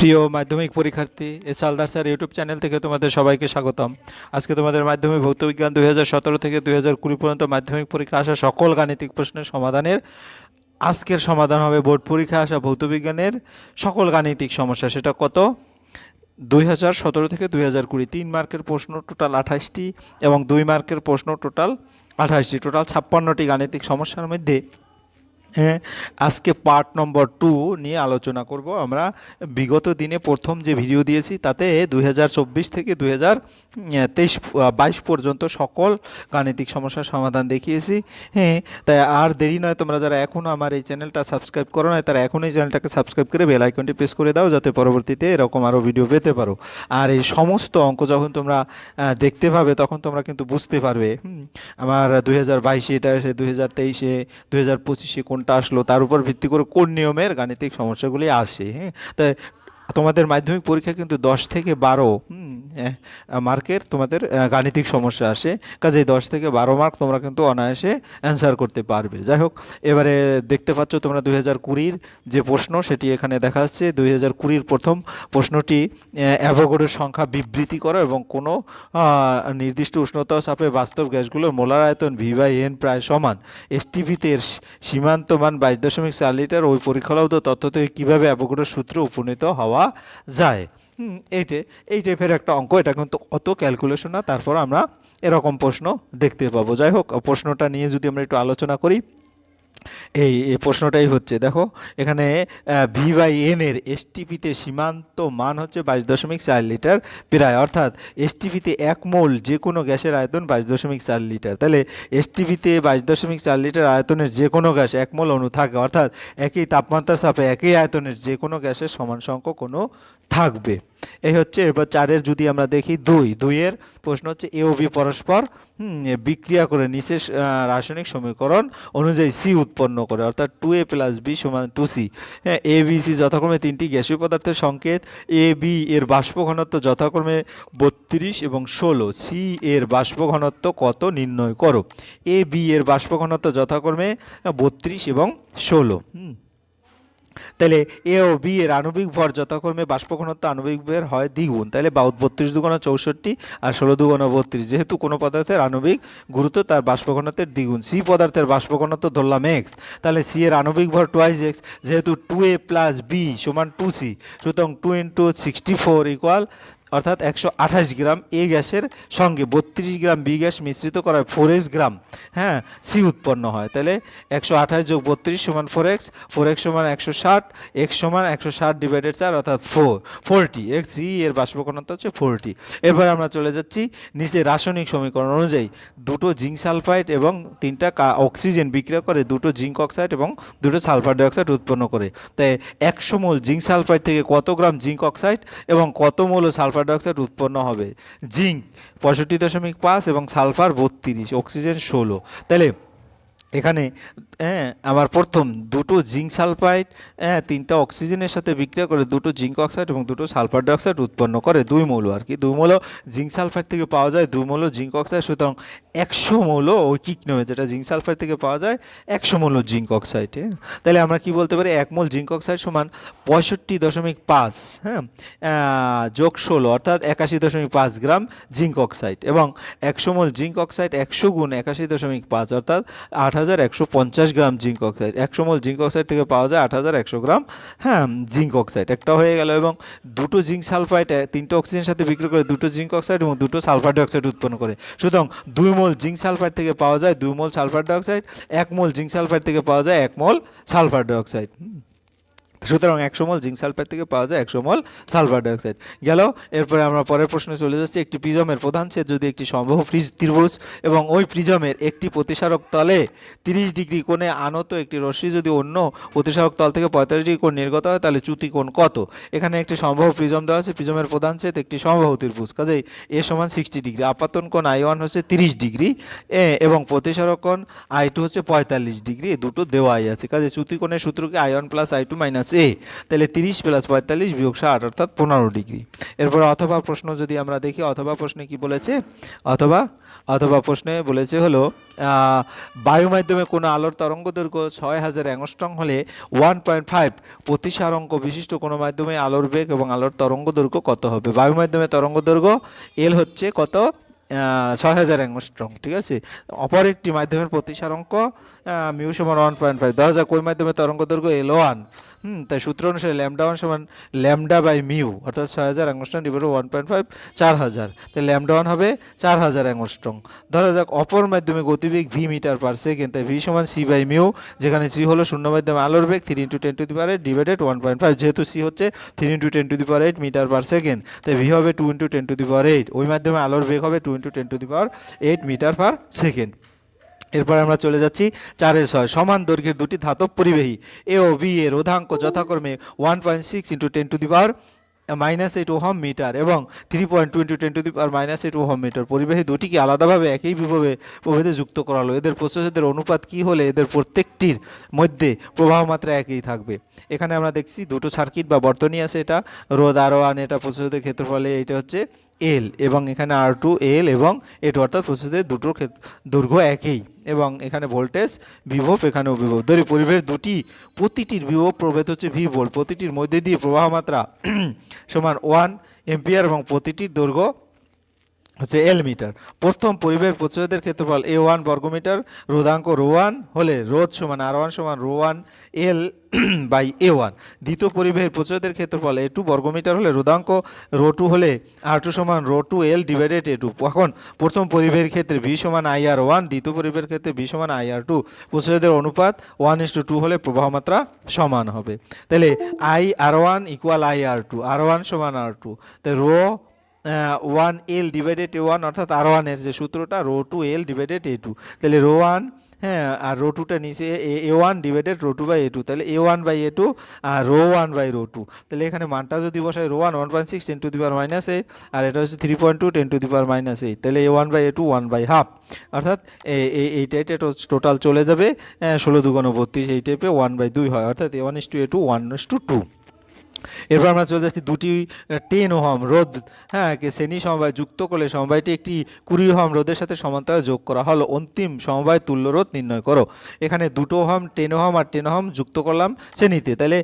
প্রিয় মাধ্যমিক পরীক্ষার্থী, S Aldar sir YouTube channel থেকে তোমাদের সবাইকে স্বাগতম। আজকে তোমাদের মাধ্যমিক ভৌতবিজ্ঞান দুই হাজার সতেরো থেকে দুই হাজার কুড়ি পর্যন্ত মাধ্যমিক পরীক্ষা আসা সকল গাণিতিক প্রশ্নের সমাধানের আজকের সমাধান হবে বোর্ড পরীক্ষা আসা ভৌতবিজ্ঞানের সকল গাণিতিক সমস্যা। সেটা কত? দুই হাজার সতেরো থেকে দুই হাজার কুড়ি। তিন মার্কের প্রশ্ন টোটাল আঠাশটি এবং দুই মার্কের প্রশ্ন টোটাল আঠাশটি। টোটাল ছাপ্পান্নটি গাণিতিক সমস্যার মধ্যে হ্যাঁ আজকে পার্ট নম্বর টু নিয়ে আলোচনা করব আমরা। বিগত দিনে প্রথম যে ভিডিও দিয়েছি, তাতে দু হাজার চব্বিশ থেকে দুই হাজার তেইশ বাইশ পর্যন্ত সকল গাণিতিক সমস্যার সমাধান দেখিয়েছি। হ্যাঁ তাই আর দেরি নয়, তোমরা যারা এখনও আমার এই চ্যানেলটা সাবস্ক্রাইব করো নয় তারা এখনই চ্যানেলটাকে সাবস্ক্রাইব করে বেল আইকনটি প্রেস করে দাও, যাতে পরবর্তীতে এরকম আরও ভিডিও পেতে পারো। আর এই সমস্ত অঙ্ক যখন তোমরা দেখতে পাবে, তখন তোমরা কিন্তু বুঝতে পারবে আমার দুই হাজার বাইশে এটা এসে, দুই হাজার তেইশে, দুই হাজার পঁচিশে কোনটা আসলো, তার উপর ভিত্তি করে কোন নিয়মের গাণিতিক সমস্যাগুলি আসে হ্যাঁ। তাই তোমাদের মাধ্যমিক পরীক্ষা কিন্তু দশ থেকে বারো মার্কের তোমাদের গাণিতিক সমস্যা আসে। কাজেই দশ থেকে বারো মার্ক তোমরা কিন্তু অনায়াসে অ্যান্সার করতে পারবে। যাই হোক, এবারে দেখতে পাচ্ছ তোমরা দুই হাজার কুড়ির যে প্রশ্ন, সেটি এখানে দেখা যাচ্ছে। দুই হাজার কুড়ির প্রথম প্রশ্নটি অ্যাভোগাড্রোর সংখ্যা বিবৃতি করো এবং কোনো নির্দিষ্ট উষ্ণতা চাপে বাস্তব গ্যাসগুলোর মোলার আয়তন ভি বাই এন প্রায় সমান। এসটিভিতে সীমান্ত মান বাইশ দশমিক চার লিটার। ওই পরীক্ষালব্ধ তথ্য থেকে কীভাবে অ্যাভোগাড্রোর সূত্র উপনীত হওয়া যায়। হুম, এইটে এই টাইপের একটা অঙ্ক এটা কিন্তু অত ক্যালকুলেশন না। তারপর আমরা এরকম প্রশ্ন দেখতে পাবো। যাই হোক প্রশ্নটা নিয়ে যদি আমরা একটু আলোচনা করি এই প্রশ্নটাই হচ্ছে, দেখো, এখানে ভি বাই এর এসটিপিতে সীমান্ত মান হচ্ছে বাইশ দশমিক চার লিটার প্রায়, অর্থাৎ এসটিপিতে এক মোল যে কোনো গ্যাসের আয়তন বাইশ দশমিক চার লিটার। তাহলে এসটিপিতে বাইশ দশমিক চার লিটার আয়তনের যে কোনো গ্যাস এক মোল অণু থাকে, অর্থাৎ একই তাপমাত্রার সাপে একই আয়তনের যে কোনো গ্যাসের সমান সংখ্যক অণু থাকবে। এই হচ্ছে, এবার চারের যদি আমরা দেখি, দুই। দুইয়ের প্রশ্ন হচ্ছে, এ ও বি পরস্পর বিক্রিয়া করে নিচের রাসায়নিক সমীকরণ অনুযায়ী সি উৎপন্ন করে, অর্থাৎ টু এ প্লাস বি সমান টু সি। হ্যাঁ এ, বি, সি যথাক্রমে তিনটি গ্যাসীয় পদার্থের সংকেত, এ, বি এর বাষ্প ঘনত্ব যথাক্রমে বত্রিশ এবং ষোলো। সি এর বাষ্প ঘনত্ব কত নির্ণয় করো? এ, বি এর বাষ্প ঘনত্ব যথাক্রমে বত্রিশ এবং ষোলো। হুম তাহলে এ ও বি এর আণবিক ভর যথাক্রমে বাষ্প ঘনত্ব আণবিক ভর হয় দ্বিগুণ। তাহলে বা বত্রিশ দুগুণ চৌষট্টি আর ষোলো দুগুণ বত্রিশ। যেহেতু কোনো পদার্থের আণবিক গুরুত্ব তার বাষ্প ঘনত্বের দ্বিগুণ। সি পদার্থের বাষ্প ঘনত্ব ধরলাম এক্স তাহলে সি এর আণবিক ভর টোয়াইস এক্স যেহেতু টু এ প্লাস বি সমান টু সি সুতরাং two into sixty four equal অর্থাৎ একশো আঠাশ গ্রাম এ গ্যাসের সঙ্গে বত্রিশ গ্রাম বি গ্যাস মিশ্রিত করায় ফোর এক্স গ্রাম হ্যাঁ সি উৎপন্ন হয়। তাহলে একশো আঠাশ যোগ বত্রিশ সমান ফোর এক্স ফোর এক্স সমান একশো ষাট এক্স সমান একশো ষাট ডিভাইডেড চার, অর্থাৎ ফোর ফোরটি এক্স সি এর বাষ্পঘনত্ব হচ্ছে ফোরটি এবার আমরা চলে যাচ্ছি নিচে রাসায়নিক সমীকরণ অনুযায়ী। দুটো জিঙ্ক সালফাইড এবং তিনটা অক্সিজেন বিক্রিয়া করে দুটো জিঙ্ক অক্সাইড এবং দুটো সালফার ডাইঅক্সাইড উৎপন্ন করে। তাই একশো মোল জিঙ্ক সালফাইড থেকে কত গ্রাম জিঙ্ক অক্সাইড এবং কত মোল সালফার ডাইঅক্সাইড উৎপন্ন হবে। জিঙ্ক পঁয়ষট্টি দশমিক পাঁচ এবং সালফার বত্রিশ অক্সিজেন ষোলো। তাহলে এখানে হ্যাঁ আমার প্রথম দুটো জিঙ্ক সালফাইড হ্যাঁ তিনটা অক্সিজেনের সাথে বিক্রিয়া করে দুটো জিঙ্ক অক্সাইড এবং দুটো সালফার ডাইঅক্সাইড উৎপন্ন করে দুই মৌল আর কি। দুই মৌল জিঙ্ক সালফাইড থেকে পাওয়া যায় দুই মৌল জিঙ্ক অক্সাইড, সুতরাং একশো মৌল ঐকিক নয় যেটা জিঙ্ক সালফাইড থেকে পাওয়া যায়, একশো মৌল জিঙ্ক অক্সাইড হ্যাঁ। তাহলে আমরা কি বলতে পারি, এক মোল জিঙ্ক অক্সাইড সমান পঁয়ষট্টি দশমিক পাঁচ হ্যাঁ যোগ ষোলো, অর্থাৎ একাশি দশমিক পাঁচ গ্রাম জিঙ্ক অক্সাইড এবং একশো মোল জিঙ্ক অক্সাইড একশো গুণ একাশি দশমিক পাঁচ, অর্থাৎ আট হাজার একশো পঞ্চাশ গ্রাম জিঙ্ক অক্সাইড। একশো মোল জিঙ্ক অক্সাইড থেকে পাওয়া যায় আট হাজার একশো গ্রাম হ্যাঁ জিঙ্ক অক্সাইড। একটা হয়ে গেল এবং দুটো জিঙ্ক সালফাইড তিনটে অক্সিজেনের সাথে বিক্রি করে দুটো জিঙ্ক অক্সাইড এবং দুটো সালফার ডাইঅক্সাইড উৎপন্ন করে। সুতরাং দুই মোল জিঙ্ক সালফাইড থেকে পাওয়া যায় দুই মোল সালফার ডাইঅক্সাইড, এক মোল জিঙ্ক সালফাইড থেকে পাওয়া যায় এক মোল সালফার ডাইঅক্সাইড। সুতরাং একশো মল জিঙ্ক সালফাইড থেকে পাওয়া যায় একশো মল সালফার ডাইঅক্সাইড। গেল, এরপরে আমরা পরের প্রশ্নে চলে যাচ্ছি, একটি প্রিজমের প্রধান ছেদ যদি একটি সম্ভব ফ্রিজ ত্রিভুজ এবং ওই প্রিজমের একটি প্রতিসারক তলে তিরিশ ডিগ্রি কোণে আনত একটি রশ্মি যদি অন্য প্রতিসারক তল থেকে পঁয়তাল্লিশ ডিগ্রি কোণ নির্গত হয়, তাহলে চ্যুতি কোণ কত? এখানে একটি সম্ভব প্রিজম দেওয়া আছে, প্রিজমের প্রধান ছেদ একটি সম্ভব ত্রিভুজ। কাজেই এ সমান সিক্সটি ডিগ্রি, আপাতন কোণ আই ওয়ান হচ্ছে তিরিশ ডিগ্রি, এ এবং প্রতিসারক কোণ আই টু হচ্ছে পঁয়তাল্লিশ ডিগ্রি দুটো দেওয়াই আছে। কাজে চ্যুতি কোণের সূত্রকে I one plus I two minus A তাহলে তিরিশ প্লাস পঁয়তাল্লিশ বিয়োগ ষাট, অর্থাৎ পনেরো ডিগ্রি। এরপর অথবা প্রশ্ন যদি আমরা দেখি, অথবা প্রশ্নে কি বলেছে? অথবা অথবা প্রশ্নে বলেছে হলো বায়ু মাধ্যমে কোনো আলোর তরঙ্গ দৈর্ঘ্য ছয় হাজার অ্যাংস্ট্রং হলে ওয়ান পয়েন্ট ফাইভ প্রতিসারঙ্ক বিশিষ্ট কোনো মাধ্যমে আলোর বেগ এবং আলোর তরঙ্গ দৈর্ঘ্য কত হবে? বায়ু মাধ্যমে তরঙ্গ দৈর্ঘ্য এল হচ্ছে কত? ছয় হাজার অ্যাংস্ট্রং ঠিক আছে? অপর একটি মাধ্যমের প্রতিসারঙ্ক মিউ সমান ওয়ান পয়েন্ট ফাইভ ধরা যাক ওই মাধ্যমে তরঙ্গ দৈর্ঘ্য এল ওয়ান হুম, তাই সূত্র অনুসারে ল্যামডা ওয়ান সমান ল্যামডা বাই মিউ অর্থাৎ ছয় হাজার angstrom divide one point five চার হাজার। তাই ল্যামডা ওয়ান হবে চার হাজার অ্যাংস্ট্রং ধরা যাক, অপর মাধ্যমে গতিবেগ ভি মিটার পার সেকেন্ড তাই ভি সমান সি বাই মিউ যেখানে সি হলো শূন্য মাধ্যমে আলোর বেগ three into ten to the power eight divided one point five যেহেতু সি হচ্ছে three into ten to the power eight metre per second তাই ভি হবে two into ten to the power eight ওই মাধ্যমে আলোর বেগ হবে two into ten to the power eight metre per second এরপর আমরা চলে যাচ্ছি চারের ছয়। সমান দৈর্ঘ্যের দুটি ধাতব পরিবাহী। এ ও বি এর রোধাঙ্ক যথাক্রমে one point six into ten to the power minus eight ohm metre এবং three point two into ten to the power minus eight ohm metre পরিবাহী দুটিকে আলাদাভাবে একই বিভবে প্রভেদে যুক্ত করা হলো। এদের প্রস্থচ্ছেদের অনুপাত কী হলে এদের প্রত্যেকটির মধ্যে প্রবাহ মাত্রা একই থাকবে? এখানে আমরা দেখছি দুটো সার্কিট বা বর্তনী আছে এটা। রোদ আর ওয়ান এটা প্রস্থচ্ছেদের ক্ষেত্রফলে এটা হচ্ছে এল এবং এখানে আর টু এল এবং এটু অর্থাৎ প্রস্তুতের দুটোর দৈর্ঘ্য একই এবং এখানে ভোল্টেজ বিভব এখানেও বিভব ধরি পরিবেশ দুটি, প্রতিটির বিভব প্রভেদ হচ্ছে ভি ভোল্ট প্রতিটির মধ্যে দিয়ে প্রবাহ মাত্রা সমান ওয়ান এম্পিয়ার এবং প্রতিটির দৈর্ঘ্য হচ্ছে এল মিটার প্রথম পরিবেশ প্রতিরোধের ক্ষেত্রফল এ ওয়ান বর্গমিটার, রোধাঙ্ক রো ওয়ান হলে রোধ সমান আর ওয়ান সমান rho one L by A one দ্বিতীয় পরিবেশের প্রতিরোধের ক্ষেত্রফল এ টু বর্গমিটার হলে রোধাঙ্ক রো টু হলে আর টু সমান rho two L divided A two এখন প্রথম পরিবেশের ক্ষেত্রে ভি সমান আই আর ওয়ান দ্বিতীয় পরিবেশের ক্ষেত্রে ভি সমান আই আর টু প্রতিরোধের অনুপাত ওয়ান ইস টু টু হলে প্রবাহ মাত্রা সমান হবে। তাহলে I R one equal I R two R one সমান আর টু তাই rho one L divided A one অর্থাৎ আর ওয়ানের যে সূত্রটা, rho two L divided A two তাহলে রো ওয়ান হ্যাঁ আর রো টুটা নিচে A one divided rho two by A two তাহলে A one by A two R rho one by rho two তাহলে এখানে মানটা যদি বসাই, rho one one point six ten to the power minus eight আর এটা হচ্ছে three point two ten to the power minus eight তাহলে A one by A two one by half অর্থাৎ এই টাইপে টোটাল চলে যাবে ষোলো দুগুণ বত্রিশ, এই টাইপে ওয়ান বাই দুই হয়। অর্থাৎ A one is to A two one is to two এরপর আমরা চলে যাচ্ছি দুটি টেন ওহম রোদ হ্যাঁ শ্রেণি সমবায় যুক্ত করলে সমবায়টি একটি কুড়ি ওহম রোদের সাথে সমান্তরালে যোগ করা হলো। অন্তিম সমবায় তুল্য রোধ নির্ণয় করো। এখানে দুটো ওহম, টেন ওহম আর টেন ওহম যুক্ত করলাম শ্রেণীতে। তাহলে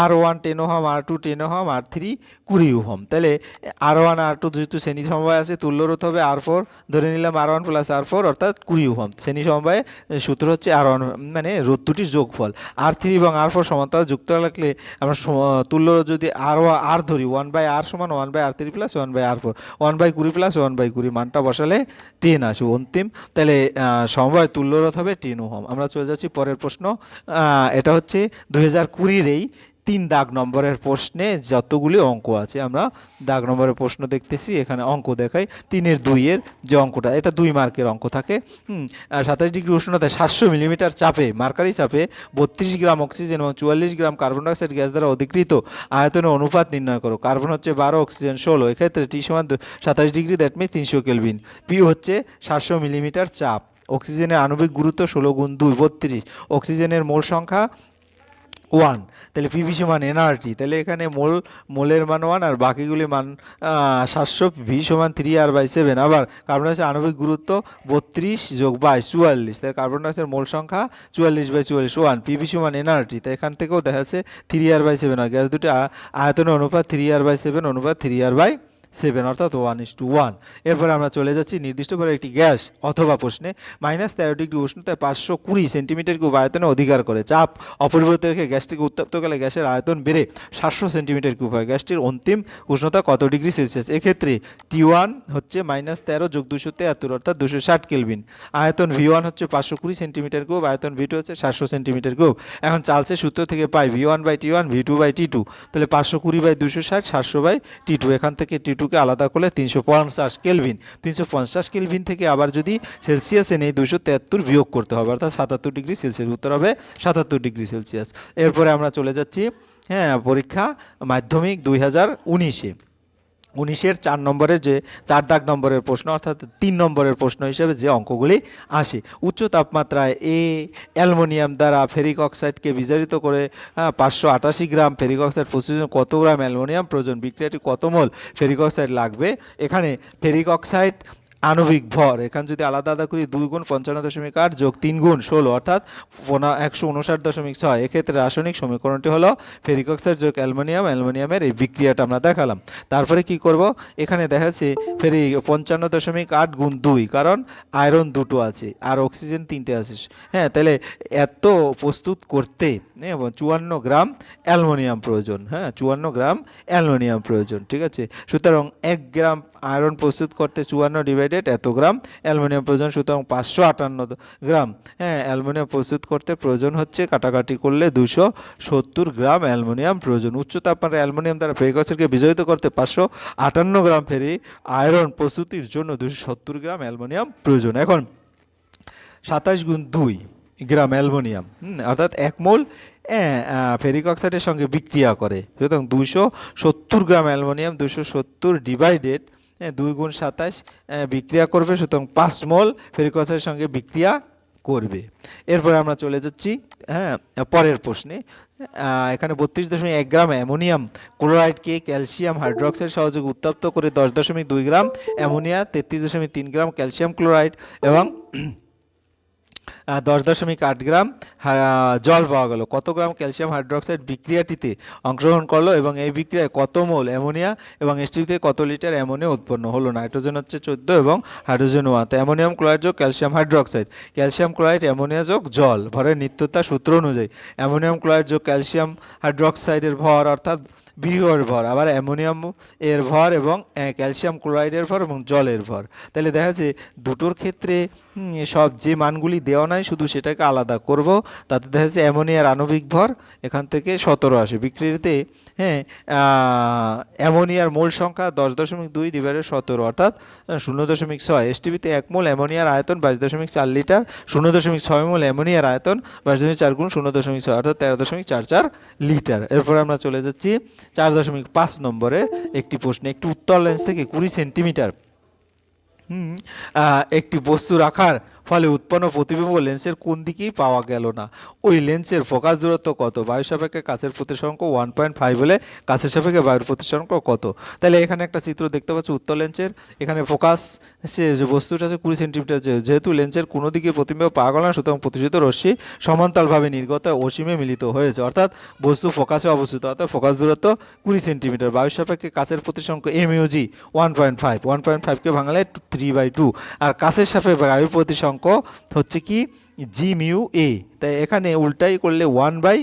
R one ten ohm, R two ten ohm, R three কুড়ি ওহম। তাহলে আর ওয়ান, আর টু যেহেতু শ্রেণি সমবায় আছে, তুল্য রোধ হবে আর ফোর। ধরে নিলাম R one plus R four, অর্থাৎ কুড়ি ওহম। শ্রেণি সমবায় সূত্র হচ্ছে আর ওয়ান মানে রোধ দুটির যোগফল। আর থ্রি এবং আর ফোর সমান্তরাল যুক্ত রাখলে আমরা তুল্য যদি আর আর ধরি ওয়ান বাই আর সমান one by R three plus one by R four one by কুড়ি প্লাস ওয়ান বাই কুড়ি মানটা বসালে টেন আসবে অন্তিম। তাহলে সমবায় তুল্যরথ হবে টেন ওহম। আমরা চলে যাচ্ছি পরের প্রশ্ন। এটা হচ্ছে দু হাজার কুড়ির এই তিন দাগ নম্বরের প্রশ্নে যতগুলি অঙ্ক আছে, আমরা দাগ নম্বরের প্রশ্ন দেখতেছি, এখানে অঙ্ক দেখাই। তিনের দুইয়ের যে অঙ্কটা, এটা দুই মার্কের অঙ্ক থাকে। হুম সাতাশ ডিগ্রি উষ্ণতায় সাতশো মিলিমিটার চাপে, মার্কারি চাপে বত্রিশ গ্রাম অক্সিজেন এবং চুয়াল্লিশ গ্রাম কার্বন ডাইঅক্সাইড গ্যাস দ্বারা অধিকৃত আয়তনের অনুপাত নির্ণয় করো। কার্বন হচ্ছে বারো, অক্সিজেন ষোলো। এক্ষেত্রে টি সমান সাতাশ ডিগ্রি দ্যাট মিন তিনশো কেলভিন। পি হচ্ছে সাতশো মিলিমিটার চাপ। অক্সিজেনের আণবিক গুরুত্ব ষোলো গুণ দুই, বত্রিশ। অক্সিজেনের মোল সংখ্যা ওয়ান তাহলে পিভি সমান এনআরটি তাহলে এখানে মোল, মোলের মান ওয়ান আর বাকিগুলি মান সাতশো ভি সমান থ্রি আর বাই সেভেন আবার কার্বন ডাইঅক্সাইড আণবিক গুরুত্ব বত্রিশ যোগ বাইশ চুয়াল্লিশ, তাহলে কার্বন ডাইঅক্সাইডের মোল সংখ্যা চুয়াল্লিশ বাই চুয়াল্লিশ ওয়ান পিভি সমান এনআরটি তাই এখান থেকেও দেখা যাচ্ছে থ্রি আর বাই সেভেন হয়। গ্যাস দুটি আয়তনের অনুপাত থ্রি আর বাই সেভেন অনুপাত থ্রি আর বাই সেভেন অর্থাৎ ওয়ান ইস টু ওয়ান এরপরে আমরা চলে যাচ্ছি নির্দিষ্টভাবে একটি গ্যাস অথবা প্রশ্নে। মাইনাস তেরো ডিগ্রি উষ্ণতায় পাঁচশো কুড়ি সেন্টিমিটার কিউব আয়তনে অধিকার করে। চাপ অপরিবর্তিত রেখে গ্যাসটিকে উত্তপ্ত করলে গ্যাসের আয়তন বেড়ে সাতশো সেন্টিমিটার কিউব হয়। গ্যাসটির অন্তিম উষ্ণতা কত ডিগ্রি সেলসিয়াস এক্ষেত্রে টি ওয়ান হচ্ছে মাইনাস তেরো যোগ দুশো তেয়াত্তর অর্থাৎ দুশো ষাট কেলভিন আয়তন ভি ওয়ান হচ্ছে পাঁচশো কুড়ি সেন্টিমিটার কিউব আয়তন ভি টু হচ্ছে সাতশো সেন্টিমিটার কিউব এখন চালছে সূত্র থেকে পাই V one by T one V two by T two তাহলে পাঁচশো কুড়ি বাই দুশো ষাট, সাতশো বাই টি টু এখান থেকে টি টুকে আলাদা করলে তিনশো পঞ্চাশ কেলভিন। তিনশো পঞ্চাশ কেলভিন থেকে আবার যদি সেলসিয়াসে নেই দুশো তেহাত্তর বিয়োগ করতে হবে, অর্থাৎ সাতাত্তর ডিগ্রি সেলসিয়াস উত্তর হবে সাতাত্তর ডিগ্রি সেলসিয়াস। এরপরে আমরা চলে যাচ্ছি হ্যাঁ পরীক্ষা মাধ্যমিক দুই হাজার উনিশে। উনিশের চার নম্বরের যে চার দাগ নম্বরের প্রশ্ন, অর্থাৎ তিন নম্বরের প্রশ্ন হিসেবে যে অঙ্কগুলি আসে, উচ্চ তাপমাত্রায় এ অ্যালমোনিয়াম দ্বারা ফেরিক অক্সাইডকে বিজারিত করে পাঁচশো আটাশি গ্রাম ফেরিক অক্সাইড প্রস্তুত কত গ্রাম অ্যালমোনিয়াম প্রয়োজন? বিক্রিয়াটি কত মোল ফেরিক অক্সাইড লাগবে? এখানে ফেরিক অক্সাইড আণবিক ভর। এখানে যদি আলাদা আলাদা করি দুই গুণ পঞ্চান্ন দশমিক আট যোগ তিন গুণ ষোলো অর্থাৎ একশো উনষাট দশমিক ছয়। এক্ষেত্রে রাসায়নিক সমীকরণটি হলো ফেরিক অক্সাইড যোগ অ্যালুমিনিয়াম। অ্যালুমিনিয়ামের এই বিক্রিয়াটা আমরা দেখালাম। তারপরে কি করব? এখানে দেখা যাচ্ছে ফেরি পঞ্চান্ন দশমিক আট গুণ দুই কারণ আয়রন দুটো আছে আর অক্সিজেন তিনটে আছে। হ্যাঁ তাহলে এত প্রস্তুত করতে হ্যাঁ, চুয়ান্ন গ্রাম অ্যালুমিনিয়াম প্রয়োজন। হ্যাঁ চুয়ান্ন গ্রাম অ্যালুমিনিয়াম প্রয়োজন ঠিক আছে? সুতরাং এক গ্রাম আয়রন প্রস্তুত করতে চুয়ান্ন ডিভাইডেড এত গ্রাম, অ্যালুমিনিয়াম প্রয়োজন সুতরাং পাঁচশো আটান্ন গ্রাম। হ্যাঁ অ্যালুমিনিয়াম প্রস্তুত করতে প্রয়োজন হচ্ছে কাটাকাটি করলে দুশো সত্তর গ্রাম অ্যালুমিনিয়াম প্রয়োজন। উচ্চ তাপমাত্রায় অ্যালুমিনিয়াম দ্বারা ফেরিকসেরকে বিজয়িত করতে পাঁচশো আটান্ন গ্রাম ফেরি আয়রন প্রস্তুতির জন্য দুশো সত্তর গ্রাম অ্যালুমিনিয়াম প্রয়োজন। এখন সাতাশ গুণ দুই গ্রাম অ্যালুমিনিয়াম অর্থাৎ এক মোল ফেরিক অক্সাইডের সঙ্গে বিক্রিয়া করে। সুতরাং দুশো সত্তর গ্রাম অ্যালুমিনিয়াম, দুশো সত্তর ডিভাইডেড দুই গুণ সাতাশ বিক্রিয়া করবে, সুতরাং পাঁচ মল ফেরিক অক্সাইডের সঙ্গে বিক্রিয়া করবে। এরপরে আমরা চলে যাচ্ছি হ্যাঁ পরের প্রশ্নে। এখানে বত্রিশ দশমিক এক গ্রাম অ্যামোনিয়াম ক্লোরাইডকে ক্যালসিয়াম হাইড্রক্সাইড সহযোগে উত্তপ্ত করে দশ দশমিক দুই গ্রাম অ্যামোনিয়া, তেত্রিশ দশমিক তিন গ্রাম ক্যালসিয়াম ক্লোরাইড এবং দশ দশমিক আট গ্রাম জল পাওয়া গেল। কত গ্রাম ক্যালসিয়াম হাইড্রোক্সাইড বিক্রিয়াটিতে অংশগ্রহণ করল এবং এই বিক্রিয়ায় কত মোল অ্যামোনিয়া এবং এসটিতে কত লিটার অ্যামোনিয়া উৎপন্ন হলো? নাইট্রোজেন হচ্ছে চোদ্দ এবং হাইড্রোজেন ওয়ান। তো অ্যামোনিয়াম ক্লোরাইড যোগ calcium hydroxide. Calcium chloride ammonia যোগ জল। ভরের নিত্যতা সূত্র অনুযায়ী অ্যামোনিয়াম ক্লোরাইড যোগ ক্যালসিয়াম হাইড্রোক্সাইডের ভর অর্থাৎ বিহর ভর, আবার অ্যামোনিয়াম এর ভর এবং ক্যালসিয়াম ক্লোরাইডের ভর এবং জলের ভর। তাহলে দেখা যাচ্ছে দুটোর ক্ষেত্রে সব যে মানগুলি দেওয়া নাই, শুধু সেটাকে আলাদা করব। তাতে দেখা যাচ্ছে অ্যামোনিয়ার আণবিক ভর এখান থেকে সতেরো আসে। বিক্রিয়াতে হ্যাঁ অ্যামোনিয়ার মোল সংখ্যা দশ দশমিক দুই ডিভাইডেড সতেরো, অর্থাৎ শূন্য দশমিক ছয়। এসটিভিতে এক মোল অ্যামোনিয়ার আয়তন বাইশ দশমিক চার লিটার, শূন্য দশমিক ছয় মোল অ্যামোনিয়ার আয়তন বাইশ দশমিক চার গুণ শূন্য দশমিক ছয়, অর্থাৎ তেরো দশমিক চার চার লিটার। এরপরে আমরা চলে যাচ্ছি চার দশমিক পাঁচ নম্বরে একটি প্রশ্ন, একটি উত্তর লেন্স থেকে কুড়ি সেন্টিমিটার একটি বস্তু রাখার ফলে উৎপন্ন প্রতিবিম্ব লেন্সের কোন দিকেই পাওয়া গেল না। ওই লেন্সের ফোকাস দূরত্ব কত? বায়ু সাপেক্ষে কাছের প্রতিসংখ্য ওয়ান পয়েন্ট ফাইভ হলে কাছের সাপেক্ষে বায়ুর প্রতিসংখ্য কত? তাহলে এখানে একটা চিত্র দেখতে পাচ্ছি উত্তর লেন্সের। এখানে ফোকাস সে যে বস্তুটা আছে কুড়ি সেন্টিমিটার যেহেতু লেন্সের কোনো দিকে প্রতিবিম্ব পাওয়া গেল না, সুতরাং প্রতিষ্ঠিত রশ্মি সমান্তরালভাবে নির্গত অসীমে মিলিত হয়েছে। অর্থাৎ বস্তু ফোকাসে অবস্থিত। অর্থাৎ ফোকাস দূরত্ব কুড়ি সেন্টিমিটার। বায়ু সাপেক্ষে কাছের প্রতিসংখ্য M UG one point five one point ফাইভকে ভাঙালে থ্রি বাই টু আর কাছের সাপেক্ষে বায়ুর প্রতিসংখ্য হচ্ছে কি জি মিউ এ তাই এখানে উল্টাই করলে one by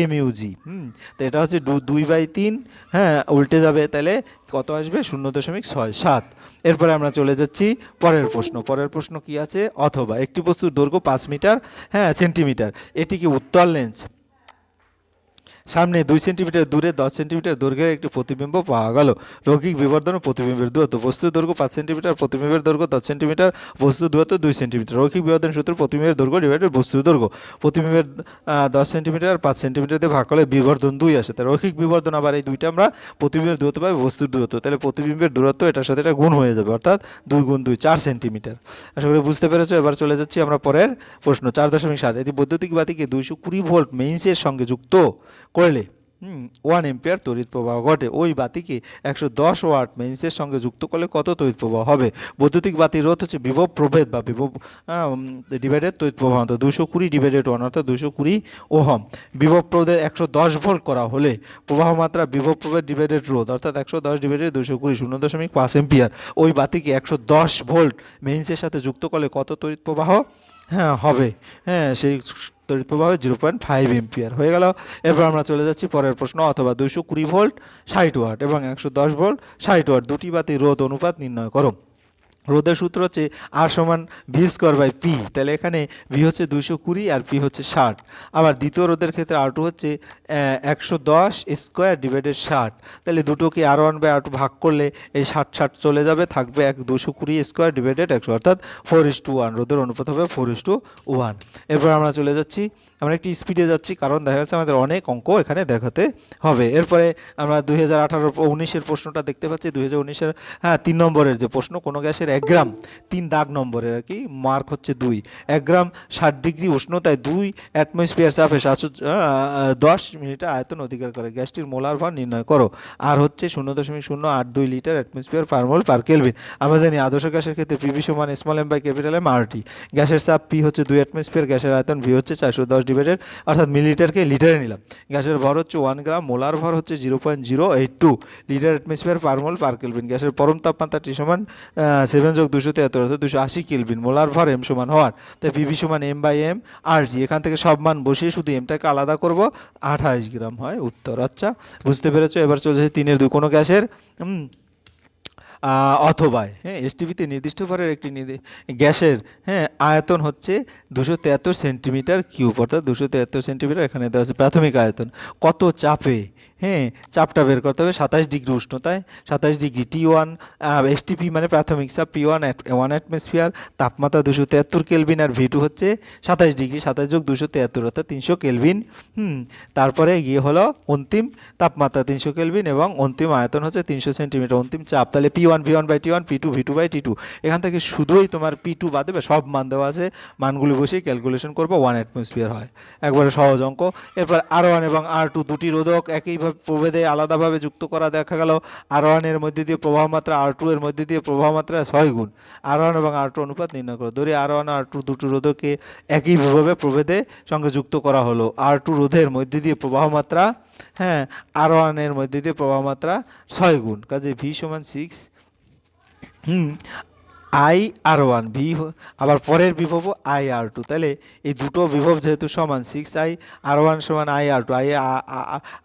M U G hmm, তো এটা হচ্ছে দুই বাই তিন হ্যাঁ উল্টে যাবে তাহলে কত আসবে? শূন্য দশমিক ছয়, সাত। এরপরে আমরা চলে যাচ্ছি পরের প্রশ্ন। পরের প্রশ্ন কি আছে? অথবা একটি বস্তুর দৈর্ঘ্য পাঁচ মিটার হ্যাঁ সেন্টিমিটার। এটি কি উত্তর লেন্স সামনে দুই সেন্টিমিটার দূরে, দশ সেন্টিমিটার দৈর্ঘ্যের একটি প্রতিবিম্ব পাওয়া গেল। রৈখিক বিবর্ধন প্রতিবিম্বের দূরত্ব। বস্তুর দৈর্ঘ্য পাঁচ সেন্টিমিটার প্রতিবিম্বের দৈর্ঘ্য দশ সেন্টিমিটার বস্তুর দূরত্ব দুই সেন্টিমিটার রৈখিক বিবর্ধন সূত্র প্রতিবিম্বের দৈর্ঘ্য ডিভাইডেড বস্তুর দৈর্ঘ্য। প্রতিবিম্বের দশ সেন্টিমিটার পাঁচ সেন্টিমিটার দিয়ে ভাগ করলে বিবর্ধন দুই আসে। তাই রৈখিক বিবর্ধন আবার এই দুইটা আমরা প্রতিবিম্বের দূরত্ব পাই বস্তুর দূরত্ব। তাহলে প্রতিবিম্বের দূরত্ব এটার সাথে এটা গুণ হয়ে যাবে। অর্থাৎ দুই গুণ দুই, চার সেন্টিমিটার আশা করি বুঝতে পেরেছ। এবার চলে যাচ্ছি আমরা পরের প্রশ্ন, চার দশমিক সাত। এটি বৈদ্যুতিক বাতিকে দুইশো কুড়ি ভোল্ট মেইন্সের সঙ্গে যুক্ত। করলে। ওয়ান এম্পিয়ার তড়িৎ প্রবাহ ঘটে। ওই বাতিকে একশো দশ ওয়াট মেইন্সের সঙ্গে যুক্ত করলে কত তড়িৎ প্রবাহ হবে? বৈদ্যুতিক বাতির রোধ হচ্ছে বিভব প্রভেদ বা বিভব ডিভাইডেড তড়িৎ প্রবাহ তো দুশো কুড়ি ডিভাইডেড ওয়ান অর্থাৎ দুশো কুড়ি ওহম। বিভব প্রভেদ একশো দশ ভোল্ট করা হলে প্রবাহ মাত্রা বিভব প্রভেদ ডিভাইডেড রোধ অর্থাৎ একশো দশ ডিভাইডেড দুশো কুড়ি শূন্য দশমিক পাঁচ এম্পিয়ার ওই বাতিকে একশো দশ ভোল্ট মেইন্সের সাথে যুক্ত করলে কত তড়িৎ প্রবাহ হ্যাঁ হবে। হ্যাঁ সেই তড়িৎ প্রবাহ জিরো পয়েন্ট ফাইভ এম্পিয়ার হয়ে গেল। এরপর আমরা চলে যাচ্ছি পরের প্রশ্ন, অথবা দুইশো কুড়ি ভোল্ট ষাট ওয়াট এবং একশো দশ ভোল্ট ষাট ওয়াট। দুটি বাতি রোধ অনুপাত নির্ণয় করো। রোদের সূত্র হচ্ছে আর সমান ভি স্কোয়ার বাই পি তাহলে এখানে ভি হচ্ছে দুইশো কুড়ি আর পি হচ্ছে ষাট। আবার দ্বিতীয় রোদের ক্ষেত্রে আর টু হচ্ছে একশো দশ স্কোয়ার ডিভাইডেড ষাট। তাহলে দুটোকে R one by R two ভাগ করলে এই ষাট ষাট চলে যাবে, থাকবে এক দুশো কুড়ি স্কোয়ার ডিভাইডেড একশো, অর্থাৎ ফোর ইস টু ওয়ান রোদের অনুপাত হবে ফোর ইস টু ওয়ান এরপর আমরা চলে যাচ্ছি আমরা একটি স্পিডে যাচ্ছি, কারণ দেখা যাচ্ছে আমাদের অনেক অঙ্ক এখানে দেখাতে হবে। এরপরে আমরা দুই হাজার আঠারো উনিশের প্রশ্নটা দেখতে পাচ্ছি। দুই হাজার উনিশের হ্যাঁ তিন নম্বরের যে প্রশ্ন, কোনো গ্যাসের এক গ্রাম তিন দাগ নম্বরের আর কি মার্ক হচ্ছে দুই। এক গ্রাম ষাট ডিগ্রি উষ্ণতায় দুই অ্যাটমসফিয়ার চাপে সাতশো দশ মিনিটের আয়তন অধিকার করে। গ্যাসটির মোলার ভার নির্ণয় করো। আর হচ্ছে শূন্য দশমিক শূন্য আট দুই litre atmosphere per per kelvin আমরা জানি আদর্শ গ্যাসের ক্ষেত্রে পিভি সমান small M by capital M RT গ্যাসের চাপ পি হচ্ছে দুই অ্যাটমসফিয়ার গ্যাসের আয়তন ভি হচ্ছে চারশো দশ ডিভাইডেড অর্থাৎ মিলিলিটারকে লিটারে নিলাম। গ্যাসের ভর হচ্ছে ওয়ান গ্রাম মোলার ভর হচ্ছে zero point zero eight two litre atmosphere per mole per kelvin গ্যাসের পরম তাপমাত্রা টি সমান সেভেন যোগ দুশো তিয়াত্তর অর্থাৎ দুশো আশি কেলভিন মোলার ভর এম সমান হওয়ার। তাই পিভি সমান M by M R G এখান থেকে সব মান বসিয়ে শুধু এমটাকে আলাদা করব। আঠাশ গ্রাম হয় উত্তর। আচ্ছা বুঝতে পেরেছ? এবার চলে যাচ্ছে তিনের দুই কোনো গ্যাসের হুম, আহ, অথবা হ্যাঁ এসটিভিতে নির্দিষ্ট ভরের একটি গ্যাসের হ্যাঁ আয়তন হচ্ছে দুশো তেয়াত্তর সেন্টিমিটার কিউব অর্থাৎ দুশো তেয়াত্তর সেন্টিমিটার এখানে দেওয়া আছে প্রাথমিক আয়তন। কত চাপে হ্যাঁ চাপটা বের করতে হবে, সাতাশ ডিগ্রি উষ্ণতায় সাতাশ ডিগ্রি টি ওয়ান এসটিপি মানে প্রাথমিক চাপ পি ওয়ান ওয়ান অ্যাটমসফিয়ার তাপমাত্রা দুশো তেহাত্তর কেলভিন আর ভি টু হচ্ছে সাতাশ ডিগ্রি, সাতাশ যোগ দুশো তেহাত্তর অর্থাৎ তিনশো কেলভিন হুম, তারপরে গিয়ে হলো অন্তিম তাপমাত্রা তিনশো কেলভিন এবং অন্তিম আয়তন হচ্ছে তিনশো সেন্টিমিটার, অন্তিম চাপ। তাহলে P one V one by T one P two V two by T two এখান থেকে শুধুই তোমার পি টু বাদ দেবে, সব মান দেওয়া আছে। মানগুলি বসেই ক্যালকুলেশন করব ওয়ান অ্যাটমসফিয়ার হয়। একবারে সহজ অঙ্ক। এরপর আর ওয়ান এবং আর টু দুটি রোধক, একইভাবে প্রভেদে আলাদাভাবে যুক্ত করা দেখা গেল। আর ওয়ানের মধ্যে দিয়ে প্রবাহ মাত্রা আর টু এর মধ্যে দিয়ে প্রবাহ মাত্রা ছয় গুণ। আর ওয়ান এবং আর টু অনুপাত নির্ণয় করো। ধরি আর ওয়ান আর টু দুটো রোধকে একইভাবে প্রভেদে সঙ্গে যুক্ত করা হলো। আর টু রোধের মধ্যে দিয়ে প্রবাহ মাত্রা হ্যাঁ আর ওয়ানের মধ্যে দিয়ে প্রবাহ মাত্রা ছয় গুণ। কাজে ভি সমান six I R one, V আবার পরের বিভব আই আর টু। তাহলে এই দুটো বিভব যেহেতু সমান সিক্স আই আর ওয়ান সমান I R two. I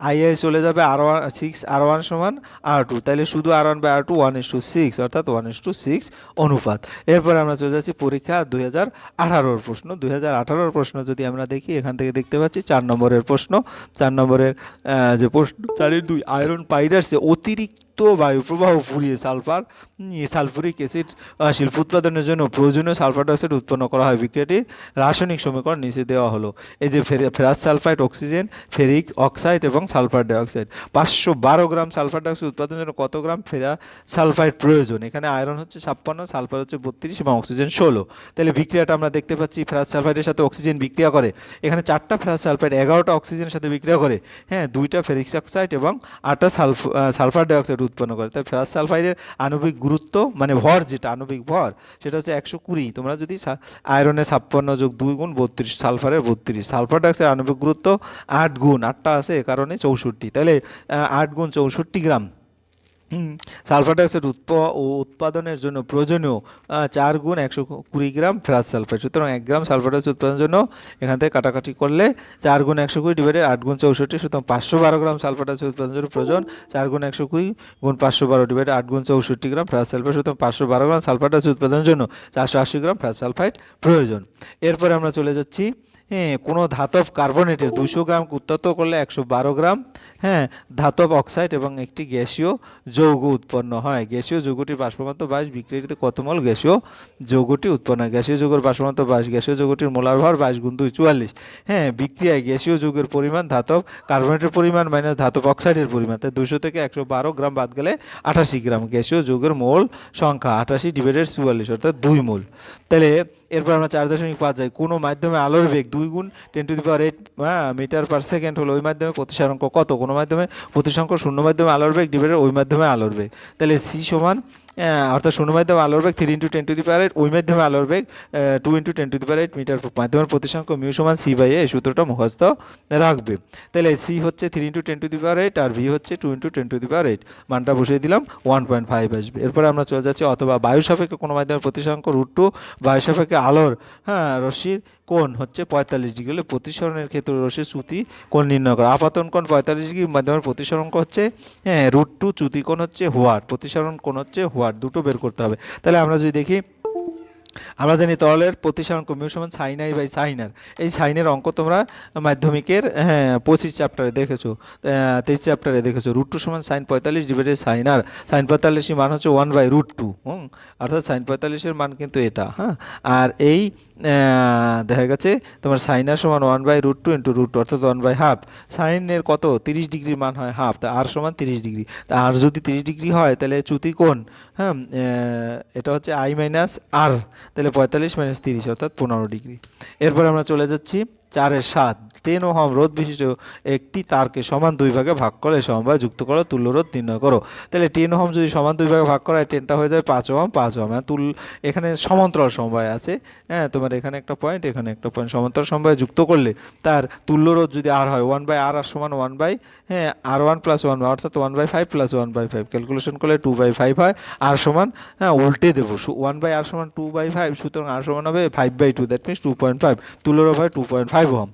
I I চলে যাবে R one six R one সমান আর টু। তাহলে শুধু R one by R two one is two six অর্থাৎ ওয়ান ইস টু সিক্স অনুপাত। এরপরে আমরা চলে যাচ্ছি পরীক্ষা দুই হাজার আঠারোর প্রশ্ন। দুই হাজার আঠারোর প্রশ্ন যদি আমরা দেখি, এখান থেকে দেখতে পাচ্ছি চার নম্বরের প্রশ্ন। চার নম্বরের যে প্রশ্ন, চারের দুই আয়রন পাইরাসে অতিরিক্ত বায়ু প্রবাহ ফুরিয়ে সালফার সালফুরিক অ্যাসিড শিল্প উৎপাদনের জন্য প্রয়োজনীয় সালফার ডাইঅক্সাইড উৎপন্ন করা হয়। বিক্রিয়াটির রাসায়নিক সমীকরণ নিচে দেওয়া হলো। এই যে ফেরে- ferrous sulphide, oxygen, ferric oxide এবং সালফার ডাইঅক্সাইড। পাঁচশো বারো গ্রাম সালফার ডাইঅক্সাইড উৎপাদনের জন্য কত গ্রাম ফেরা সালফাইড প্রয়োজন? এখানে আয়রন হচ্ছে ছাপ্পান্ন, সালফার হচ্ছে বত্রিশ এবং অক্সিজেন ষোলো। তাহলে বিক্রিয়াটা আমরা দেখতে পাচ্ছি, ফেরাস সালফাইডের সাথে অক্সিজেন বিক্রিয়া করে। এখানে চারটা ফেরাস সালফাইড, এগারোটা অক্সিজেনের সাথে বিক্রিয়া করে। হ্যাঁ দুইটা ফেরিক অক্সাইড এবং আটটা সালফ সালফার ডাইঅক্সাইড উৎপন্ন করে। তাই ফেরাস সালফাইডের আণবিক গুরুত্ব মানে ভর যেটা, আণবিক ভর, সেটা হচ্ছে একশো কুড়ি। তোমরা যদি সা- আয়রনে ছাপ্পান্ন যোগ দুই গুণ বত্রিশ, সালফারের বত্রিশ। সালফার ডাইঅক্সাইড আণবিক গুরুত্ব আট গুণ, আটটা আছে এ কারণে চৌষট্টি। তাহলে আট গুণ চৌষট্টি গ্রাম। সালফার ডাইঅক্সাইড উৎপ, ও উৎপাদনের জন্য প্রয়োজনীয় চার গুণ একশো কুড়ি গ্রাম ফেরাস সালফাইড সুতরাং এক গ্রাম সালফার ডাইঅক্সাইড উৎপাদনের জন্য এখান থেকে কাটাকাটি করলে চার গুণ একশো কুড়ি ডিভাইডেড আট গুণ চৌষট্টি, সুতরাং পাঁচশো বারো গ্রাম সালফার ডাইঅক্সাইড উৎপাদনের জন্য প্রয়োজন চার গুণ একশো কুড়ি গুণ পাঁচশো বারো ডিভাইডেড আট গুণ চৌষট্টি গ্রাম ফেরাস সালফাইড সুতরাং পাঁচশো বারো গ্রাম সালফার ডাইঅক্সাইড উৎপাদনের জন্য চারশো আশি গ্রাম ফেরাস সালফাইড প্রয়োজন। এরপরে আমরা চলে যাচ্ছি হ্যাঁ কোনো ধাতব কার্বনেটের দুশো গ্রাম উত্তপ্ত করলে একশো বারো গ্রাম হ্যাঁ ধাতব অক্সাইড এবং একটি গ্যাসীয় যৌগ উৎপন্ন হয়। গ্যাসীয় যৌগটির বাষ্পমাত্র বাইশ বিক্রিয়াটিতে কত মল গ্যাসীয় যৌগটি উৎপন্ন হয়? গ্যাসীয় যৌগের বাষ্পমাত্র বাইশ গ্যাসীয় যৌগটির মোলার ভর বাইশ গুণ দুই, চুয়াল্লিশ। হ্যাঁ বিক্রিয়ায় গ্যাসীয় যৌগের পরিমাণ ধাতব কার্বনেটের পরিমাণ মাইনাস ধাতব অক্সাইডের পরিমাণ। তাই দুশো থেকে একশো বারো গ্রাম বাদ গেলে আঠাশি গ্রাম। গ্যাসীয় যৌগের মোল সংখ্যা আঠাশি ডিভাইডেড চুয়াল্লিশ, অর্থাৎ দুই মোল। তাহলে এরপর আমরা চার দশমিক পাঁচ যাই। কোনো মাধ্যমে আলোর বেগ দুই গুণ ten to the power eight metre per second হলো ওই মাধ্যমে প্রতিসারাঙ্ক কত? কোনো মাধ্যমে প্রতিসংখ্য শূন্য মাধ্যমে আলোর বেগ ডিভাইডেড ওই মাধ্যমে আলোর বেগ তাহলে সি সমান অর্থাৎ শূন্য মাধ্যমে আলোর বেগ three into ten to the power eight ওই মাধ্যমে আলোর বেগ two into ten to the power eight metre মাধ্যমের প্রতিসাঙ্ক মিউ সমান সি বাই এই সূত্রটা মুখস্থ রাখবে। তাহলে সি হচ্ছে three into ten to the power eight R V হচ্ছে two into ten to the power eight মানটা বসিয়ে দিলাম ওয়ান পয়েন্ট ফাইভ আসবে। এরপরে আমরা চলে যাচ্ছি, অথবা বায়ু সাপেক্ষে কোনো মাধ্যমে প্রতিসাঙ্ক রুট টু বায়ু সাপেক্ষে আলোর হ্যাঁ রশ্মির কোণ হচ্ছে পঁয়তাল্লিশ ডিগ্রি হলে প্রতিসরণের ক্ষেত্রে রশ্মির চ্যুতি কোণ নির্ণয় করা। আপাতন কোণ পঁয়তাল্লিশ ডিগ্রি, মাধ্যমের প্রতিসরণ হচ্ছে হ্যাঁ রুট টু চ্যুতি কোণ হচ্ছে হোয়াট প্রতিসরণ কোণ হচ্ছে হোয়াট ওয়াট দুটো বের করতে হবে। তাহলে আমরা যদি দেখি, আমরা জানি তরলের প্রতিসরণ কমিউ সমান সাইনাই বাই সাইনার এই সাইনের অঙ্ক তোমরা মাধ্যমিকের হ্যাঁ পঁচিশ চ্যাপ্টারে দেখেছ। তেইশ চ্যাপ্টারে দেখেছ। রুট টু সমান সাইন পঁয়তাল্লিশ ডিভাইডেড সাইনার সাইন পঁয়তাল্লিশের মান হচ্ছে ওয়ান বাই রুট টু হুম? অর্থাৎ সাইন পঁয়তাল্লিশের মান কিন্তু এটা হ্যাঁ? আর এই দেখা গেছে তোমার সাইনার সমান one by root two into root অর্থাৎ ওয়ান বাই হাফ সাইনের কত? তিরিশ ডিগ্রি মান হয় হাফ তা আর সমান তিরিশ ডিগ্রি। তা আর যদি তিরিশ ডিগ্রি হয়, তাহলে চ্যুতি কোণ? হ্যাঁ এটা হচ্ছে আই মাইনাস আর তাহলে পঁয়তাল্লিশ মাইনাস তিরিশ, অর্থাৎ পনেরো ডিগ্রি। এরপর আমরা চলে যাচ্ছি চারের সাত। টেন ওহম রোধ বিশিষ্ট একটি তারকে সমান দুই ভাগে ভাগ করে সমবায় যুক্ত করো, তুল্য রোধ নির্ণয় করো। তাহলে টেন ওহম যদি সমান দুই ভাগে ভাগ করা হয় টেনটা হয়ে যাবে পাঁচ ওহম পাঁচ ওহম। হ্যাঁ তুল এখানে সমান্তরাল সমবায় আছে। হ্যাঁ তোমার এখানে একটা পয়েন্ট এখানে একটা পয়েন্ট সমান্তরাল সমবায় যুক্ত করলে তার তুল্য রোধ যদি আর হয় ওয়ান বাই আর আর সমান ওয়ান বাই হ্যাঁ R one plus one by অর্থাৎ one by five plus one by five calculation করলে টু বাই ফাইভ হয় আর সমান হ্যাঁ উল্টে দেবো। ওয়ান বাই আর সমান টু বাই ফাইভ সুতরাং আর সমান হবে five by two that means two point five তুলোর হয় টু পয়েন্ট ফাইভ ওহম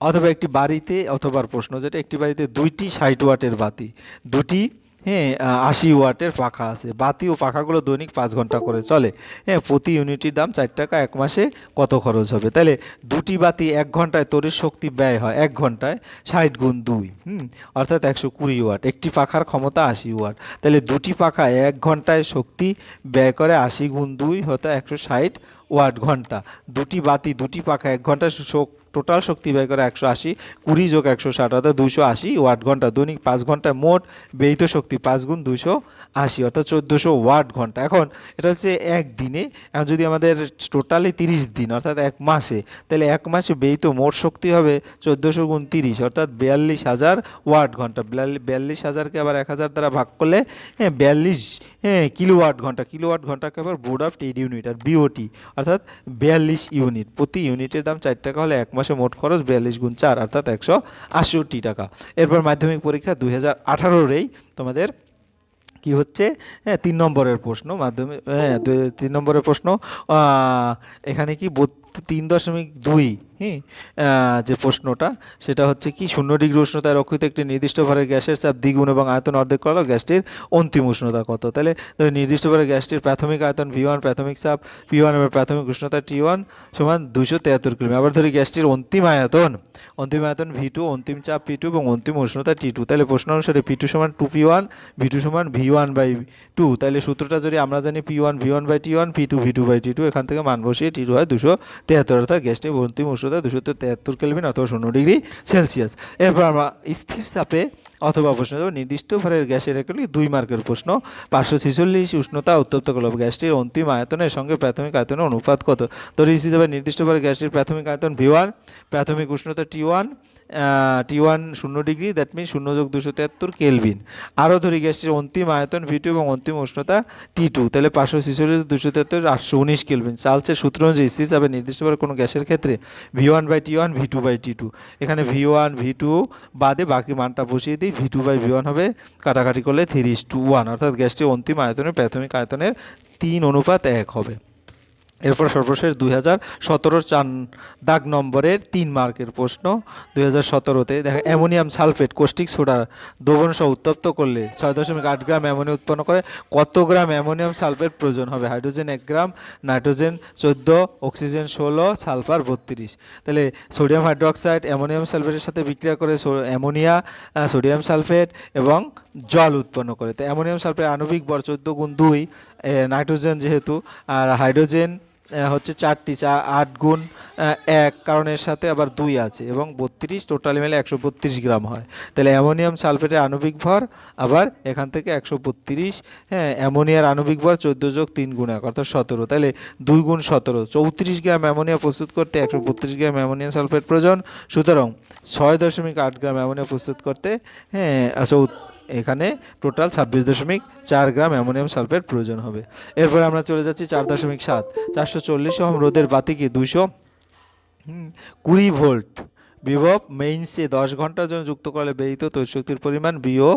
অথবা একটি বাড়িতে অথবা প্রশ্ন যেটা একটি বাড়িতে দুইটি ষাট ওয়াটের বাতি দুটি হ্যাঁ আশি ওয়াটের পাখা আছে। বাতি ও পাখাগুলো দৈনিক পাঁচ ঘণ্টা করে চলে। হ্যাঁ প্রতি ইউনিটের দাম চার টাকা, এক মাসে কত খরচ হবে? তাহলে দুটি বাতি এক ঘন্টায় তড়িৎ শক্তি ব্যয় হয় এক ঘন্টায় ষাট গুণ দুই, হুম? অর্থাৎ একশো কুড়ি ওয়াট। একটি পাখার ক্ষমতা আশি ওয়াট। তাহলে দুটি পাখা এক ঘন্টায় শক্তি ব্যয় করে আশি গুণ দুই হতো একশো ষাট ওয়াট ঘণ্টা। দুটি বাতি দুটি পাখা এক ঘণ্টা টোটাল শক্তি ব্যয় করে একশো আশি, কুড়ি যোগ একশো ষাট, অর্থাৎ দুশো আশি, ওয়াট ঘণ্টা, দৈনিক পাঁচ ঘন্টায় মোট ব্যয়িত শক্তি পাঁচ গুণ দুশো আশি, অর্থাৎ চোদ্দোশো ওয়াট ঘণ্টা। এখন এটা হচ্ছে এক দিনে, এখন যদি আমাদের টোটালি তিরিশ দিন, অর্থাৎ এক মাসে, তাহলে এক মাসে ব্যয়িত মোট শক্তি হবে চোদ্দোশো গুণ তিরিশ, অর্থাৎ বিয়াল্লিশ হাজার ওয়াট ঘণ্টা। বিয়াল্লিশ হাজারকে আবার এক হাজার দ্বারা ভাগ করলে হ্যাঁ বিয়াল্লিশ হ্যাঁ কিলোওয়াট ঘণ্টা। কিলোওয়াট ঘন্টাকে আবার বোর্ড অফ টেড ইউনিট, আর বিওটি, অর্থাৎ বিয়াল্লিশ ইউনিট। প্রতি ইউনিটের দাম চার টাকা হলে এক মাসে মোট খরচ বিয়াল্লিশ গুণ চার, অর্থাৎ একশো আটষট্টি টাকা। এরপর মাধ্যমিক পরীক্ষা দুই হাজার আঠারোরেই তোমাদের কি হচ্ছে? হ্যাঁ তিন নম্বরের প্রশ্ন, মাধ্যমিক হ্যাঁ তিন নম্বরের প্রশ্ন এখানে কি তিন দশমিক দুই হ্যাঁ যে প্রশ্নটা সেটা হচ্ছে কি শূন্য ডিগ্রি উষ্ণতায় রক্ষিত একটি নির্দিষ্ট ভরে গ্যাসের চাপ দ্বিগুণ এবং আয়তন অর্ধেক করা হলো, গ্যাসটির অন্তিম উষ্ণতা কত? তাহলে নির্দিষ্ট ভরে গ্যাসটির প্রাথমিক আয়তন ভি ওয়ান প্রাথমিক চাপ পি ওয়ান এবং প্রাথমিক উষ্ণতা টি ওয়ান সমান দুশো তেহাত্তর কিলোমিটার আবার ধরি গ্যাসটির অন্তিম আয়তন অন্তিম আয়তন ভি টু অন্তিম চাপ পি টু এবং অন্তিম উষ্ণতা টি টু তাহলে প্রশ্ন অনুসারে পি টু সমান two P one V two সমান ভি ওয়ান বাই টু তাহলে সূত্রটা যদি আমরা জানি P one V one by T one P two V two by T two এখান থেকে মান বসিয়ে টি টু হয় দুশো তেহাত্তর অর্থাৎ গ্যাসটির অন্তিম উষ্ণতা দুশো তেহাত্তর কেলভিন অথবা শূন্য ডিগ্রি সেলসিয়াস এরপর আমরা স্থির চাপে অথবা প্রশ্ন দেবো নির্দিষ্ট ভরের গ্যাসের একটি দুই মার্কের প্রশ্ন। পাঁচশো ছেচল্লিশ উষ্ণতা, উত্তপ্ত করল গ্যাসটির অন্তিম আয়তনের সঙ্গে প্রাথমিক আয়তনের অনুপাত কত? তো হিসেবে নির্দিষ্ট ভরে গ্যাসটির প্রাথমিক আয়তন ভি ওয়ান, প্রাথমিক উষ্ণতা টি ওয়ান টি ওয়ান শূন্য ডিগ্রি, দ্যাট মিন শূন্য যোগ দুশো তিয়াত্তর কেলভিন। আরও ধরি গ্যাসটির অন্তিম আয়তন ভি টু এবং অন্তিম উষ্ণতা টি টু, তাহলে পাঁচশো ছেচল্লিশ দুশো তিয়াত্তর, আটশো উনিশ কেলভিন। চালসের সূত্র অনুযায়ী স্থির চাপে নির্দিষ্টভাবে কোনো গ্যাসের ক্ষেত্রে V one by T one, V two by T two. এখানে ভি ওয়ান, ভি টু বাদে বাকি মানটা বসিয়ে দিই V two by V one হবে। কাটাকাটি করলে থ্রি ইস টু ওয়ান অর্থাৎ গ্যাসটির অন্তিম আয়তনের প্রাথমিক আয়তনের তিন অনুপাত এক হবে। এরপর সর্বশেষ দুই হাজার সতেরো চার দাগ নম্বরের তিন মার্কের প্রশ্ন। দুই হাজার সতেরোতে দেখা, অ্যামোনিয়াম সালফেট কোষ্টিক সোডা দ্রবণ সহ উত্তপ্ত করলে ছয় দশমিক আট গ্রাম অ্যামোনিয়া উৎপন্ন করে কত গ্রাম অ্যামোনিয়াম সালফেট প্রয়োজন হবে? হাইড্রোজেন এক গ্রাম, নাইট্রোজেন চোদ্দ, অক্সিজেন ষোলো, সালফার বত্রিশ। তাহলে সোডিয়াম হাইড্রোক্সাইড অ্যামোনিয়াম সালফেটের সাথে বিক্রিয়া করে অ্যামোনিয়া সোডিয়াম সালফেট এবং জল উৎপন্ন করে। তো অ্যামোনিয়াম সালফেট আণবিক ভর চোদ্দ গুণ দুই নাইট্রোজেন যেহেতু, আর হাইড্রোজেন হচ্ছে চারটি, চা, আট গুণ এক, কারণ এর সাথে আবার দুই আছে এবং বত্রিশ, টোটালি মিলে একশো বত্রিশ গ্রাম হয়। তাহলে অ্যামোনিয়াম সালফেটের আণবিক ভর আবার এখান থেকে একশো বত্রিশ হ্যাঁ অ্যামোনিয়ার আণবিক ভর চোদ্দ যোগ তিন গুণ এক, অর্থাৎ সতেরো। তাহলে দুই গুণ সতেরো, চৌত্রিশ গ্রাম অ্যামোনিয়া প্রস্তুত করতে একশো বত্রিশ গ্রাম অ্যামোনিয়াম সালফেট প্রয়োজন। সুতরাং ছয় দশমিক আট গ্রাম অ্যামোনিয়া প্রস্তুত করতে হ্যাঁ চৌ এখানে টোটাল ছাব্বিশ দশমিক চার গ্রাম অ্যামোনিয়াম সালফেট প্রয়োজন হবে। এরপর আমরা চলে যাচ্ছি চার দশমিক সাত। চারশো চল্লিশ ওহম রোদের বাতিকে দুশো কুড়ি ভোল্ট। বিভব মেইনসে দশ ঘণ্টার জন্য যুক্ত করলে ব্যয়িত তৈরি শক্তির পরিমাণ বিও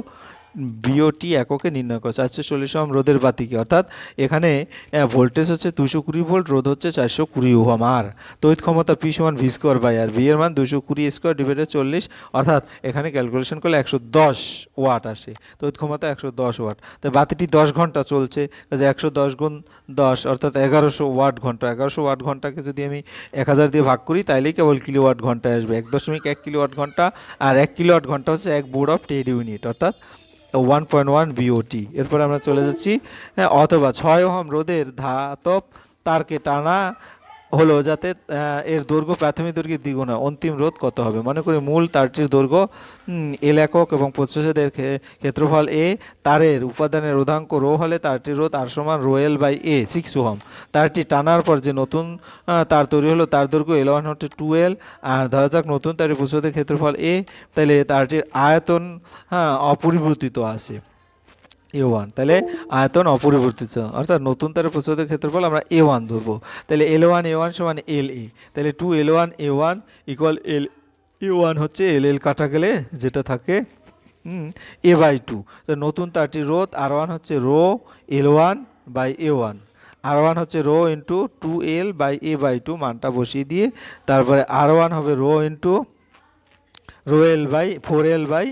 বিওটি এককে নির্ণয় করো চারশো চল্লিশ ওহম রোদের বাতিকে। অর্থাৎ এখানে ভোল্টেজ হচ্ছে দুশো কুড়ি ভোল্ট রোদ হচ্ছে চারশো কুড়ি ওহম। আর তড়িৎ ক্ষমতা পি সমান ভি স্কোয়ার বাই আর এর মান দুশো কুড়ি স্কোয়ার ডিভাইডেড চল্লিশ। অর্থাৎ এখানে ক্যালকুলেশন করলে একশো দশ ওয়াট আসে। তড়িৎ ক্ষমতা একশো দশ ওয়াট তাই বাতিটি দশ ঘণ্টা চলছে। কাজে একশো দশ গুণ দশ, অর্থাৎ এগারোশো ওয়াট ঘণ্টা। এগারোশো ওয়াট ঘন্টাকে যদি আমি এক হাজার দিয়ে ভাগ করি, তাইলেই কেবল কিলোওয়াট ঘণ্টা আসবে। এক দশমিক এক কিলোওয়াট ঘণ্টা আর এক কিলোওয়াট ঘণ্টা হচ্ছে এক বোর্ড অফ টেড ইউনিট অর্থাৎ ওয়ান পয়েন্ট ওয়ান বিওটি এরপরে আমরা চলে যাচ্ছি হ্যাঁ, অথবা ছয় ওহম রোদের ধাতব তারকে টানা হলো যাতে এর দৈর্ঘ্য প্রাথমিক দৈর্ঘ্যের দ্বিগুণ অন্তিম রোধ কত হবে? মনে করি মূল তারটির দৈর্ঘ্য এল একক এবং প্রচ্ছদের ক্ষেত্রফল এ, তারের উপাদানের রোধাঙ্ক রো হলে তারটির রোধ আর সমান rho L by A, six ohm. তারটি টানার পর যে নতুন তার তৈরি হলো তার দৈর্ঘ্য এল হচ্ছে টু এল। আর ধরা যাক নতুন তারের প্রচ্ছদের ক্ষেত্রফল এ, তাহলে তারটির আয়তন হ্যাঁ অপরিবর্তিত আছে। এ ওয়ান তাহলে আয়তন অপরিবর্তিত, অর্থাৎ নতুন তারের প্রস্তুতের ক্ষেত্রফল আমরা এ ওয়ান ধরবো। তাহলে এল ওয়ান এ ওয়ান সমান এল এ তাহলে two L one A one equal L A one হচ্ছে এল এল কাটা গেলে যেটা থাকে এ বাই টু তো নতুন তারটি রোধ আর ওয়ান হচ্ছে rho L one by A one R one হচ্ছে rho into two L by A by two মানটা বসিয়ে দিয়ে, তারপরে আর ওয়ান হবে rho into rho L by four L by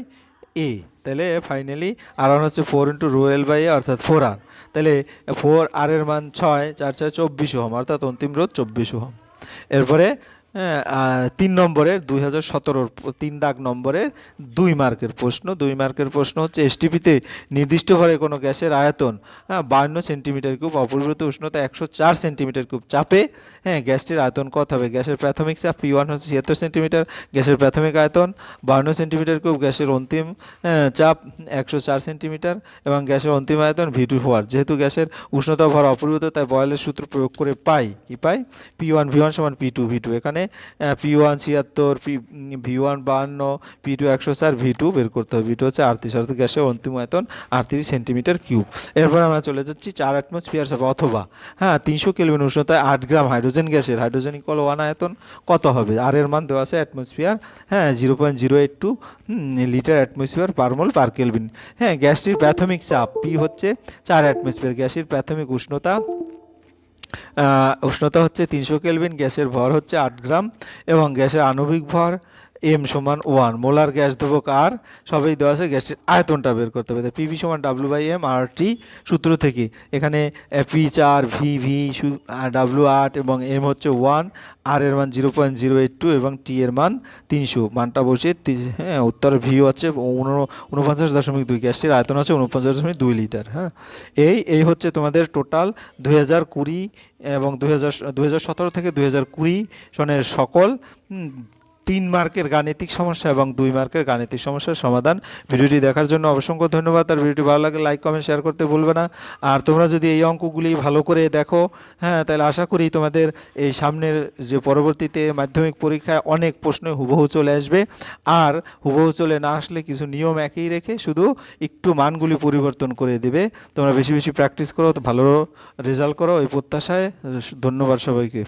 A তাহলে ফাইনালি আর হচ্ছে four into rho L by A অর্থাৎ four আর তাহলে ফোর আর এর মান ছয়, চার ছয়, চব্বিশ ওহম, অর্থাৎ অন্তিম রোধ চব্বিশ ওহম। এরপরে তিন নম্বরের দুই হাজার সতেরোর তিন দাগ নম্বরের দুই মার্কের প্রশ্ন। দুই মার্কের প্রশ্ন হচ্ছে এসটিপিতে নির্দিষ্ট ভরে কোনো গ্যাসের আয়তন হ্যাঁ বান্ন সেন্টিমিটার কিউব অপরিবর্তিত উষ্ণতা একশো চার সেন্টিমিটার কিউব চাপে হ্যাঁ গ্যাসটির আয়তন কত হবে? গ্যাসের প্রাথমিক চাপ পি ওয়ান হচ্ছে ছিয়াত্তর সেন্টিমিটার গ্যাসের প্রাথমিক আয়তন বান্ন সেন্টিমিটার কিউব গ্যাসের অন্তিম আহ, চাপ একশো চার সেন্টিমিটার এবং গ্যাসের অন্তিম আয়তন ভি টু ফোয়ার যেহেতু গ্যাসের উষ্ণতা ভর অপরিবর্তিত তাই বয়েলের সূত্র প্রয়োগ করে পাই। কি পাই? পি ওয়ান ভি ওয়ান সমান পি টু ভি টু এখানে পি ওয়ান ছিয়াত্তর পি ভি ওয়ান বাহান্ন পি টু একশো চার ভি টু বের করতে হবে। ভি টু হচ্ছে আটত্রিশ অর্থাৎ গ্যাসের অন্তিম আয়তন আটত্রিশ সেন্টিমিটার কিউব। এরপর আমরা চলে যাচ্ছি চার অ্যাটমসফিয়ার চাপ অথবা। হ্যাঁ তিনশো কেলভিন উষ্ণতায় আট গ্রাম হাইড্রোজেন গ্যাসের হাইড্রোজেন ইকুয়াল ওয়ান আয়তন কত হবে? আর এর মান দেওয়া আছে অ্যাটমসফিয়ার হ্যাঁ zero point zero eight two litre atmosphere per mole per kelvin হ্যাঁ গ্যাসটির প্রাথমিক চাপ পি হচ্ছে চার অ্যাটমসফিয়ার গ্যাসের প্রাথমিক উষ্ণতা উষ্ণতা হচ্ছে তিনশো কেলভিন গ্যাসের ভর হচ্ছে আট গ্রাম এবং গ্যাসের আণবিক ভর এম সমান ওয়ান। মোলার গ্যাস ধ্রুবক আর, সবই দেওয়া আছে গ্যাসের আয়তনটা বের করতে হবে। পিভি সমান W by M R T সূত্র থেকে। এখানে পি চার ভি ভি ডাব্লু আট এবং এম হচ্ছে ওয়ান আর এর মান zero point zero eight two এবং টি এর মান তিনশো। মানটা বসে হ্যাঁ উত্তর ভি হচ্ছে উন- উনপঞ্চাশ দশমিক দুই। গ্যাসটির আয়তন আছে উনপঞ্চাশ দশমিক দুই লিটার হ্যাঁ। এই এই হচ্ছে তোমাদের টোটাল দুই হাজার কুড়ি এবং দুই হাজার সতেরো থেকে দুই হাজার কুড়ি সনের সকল তিন মার্কের গাণিতিক সমস্যা এবং দুই মার্কের গাণিতিক সমস্যার সমাধান। ভিডিওটি দেখার জন্য অসংখ্য ধন্যবাদ। আর ভিডিওটি ভালো লাগলে লাইক কমেন্ট শেয়ার করতে ভুলবে না। আর তোমরা যদি এই অঙ্কগুলি ভালো করে দেখো হ্যাঁ তাহলে আশা করি তোমাদের এই সামনের যে পরবর্তীতে মাধ্যমিক পরীক্ষায় অনেক প্রশ্ন হুবহু চলে আসবে। আর হুবহু চলে না আসলে কিছু নিয়ম একই রেখে শুধু একটু মানগুলি পরিবর্তন করে দেবে। তোমরা বেশি বেশি প্র্যাকটিস করো, ভালো রেজাল্ট করো। এই প্রত্যাশায় ধন্যবাদ সবাইকে।